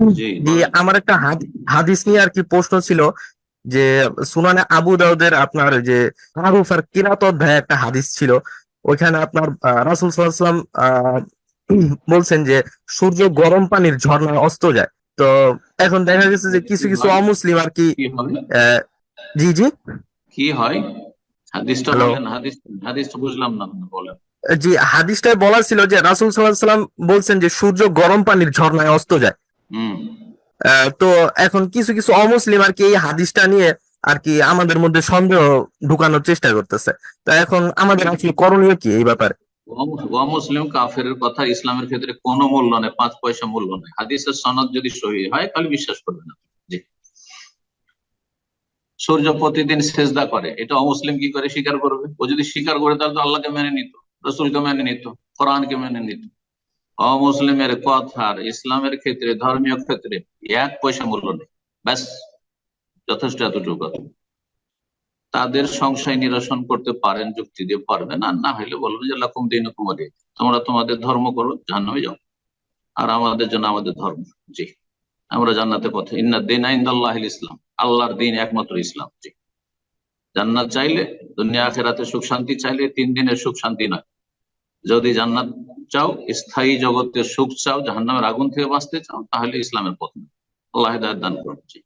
জি আমার একটা হাদ- হাদিস নিয়ে আর কি প্রশ্ন ছিল যে সুনানে আবু দাউদের আপনার যে মারুফ আর কিরাত অধ্যায়ে একটা হাদিস ছিল। ওইখানে আপনার রাসুল সাল্লাম বলছেন যে সূর্য গরম পানির ঝর্ণায় অস্ত যায়। তো এখন দেখা গেছে যে কিছু কিছু অমুসলিম আর কি জি জি। কি হয়? হাদিসটা? বলেন হাদিস হাদিসটা বুঝলাম না বলেন। জি হাদিসটায় বলা ছিল যে রাসুল সাল্লাহ সাল্লাম বলছেন যে সূর্য গরম পানির ঝর্ণায় অস্ত যায়। তো এখন কিছু কিছু অমুসলিম আর কি এই হাদিসটা নিয়ে আর কি আমাদের মধ্যে সন্দেহ ঢুকানোর চেষ্টা করতেছে। তো এখন আমাদের আসলে করণীয় কি এই ব্যাপারে? মুসলিম কাফের কথা ইসলামের ক্ষেত্রে কোনো মূল্য নেই পাঁচ পয়সা মূল্য নেই। হাদিসের সনদ যদি সহি হয় তাহলে বিশ্বাস করবে না জি। সূর্য প্রতিদিন সেজদা করে এটা অমুসলিম কি করে? স্বীকার করবে। ও যদি স্বীকার করে তাহলে তো আল্লাহকে মেনে নিত রসুলকে মেনে নিত কোরআনকে মেনে নিত। অমুসলিমের কথার, ইসলামের ক্ষেত্রে, ধর্মীয় ক্ষেত্রে এক পয়সা মূল্য নেই। ব্যাস, যথেষ্ট এতটুকু কথা। তাদের সংশয় নিরসন করতে পারেন, যুক্তি দিয়ে পারবেন, আর না হলে বলবেন যে, লাকুম দিন কুমারী তোমরা তোমাদের ধর্ম করো, জাহান্নামে যাও। আর আমাদের জন্য আমাদের ধর্ম। জি, আমরা জান্নাতে পথে। ইন্না দিন আইন্দাল্লাহ ইসলাম। আল্লাহর দিন একমাত্র ইসলাম। জি, জান্নাত চাইলে, দুনিয়া আখেরাতে সুখ শান্তি চাইলে তিন দিনের সুখ শান্তি নয়। যদি জান্নাত চাও, স্থায়ী জগতের সুখ চাও, জাহান্নামের আগুন থেকে বাঁচতে চাও, তাহলে ইসলামের পথ আল্লাহ দান করুন। জি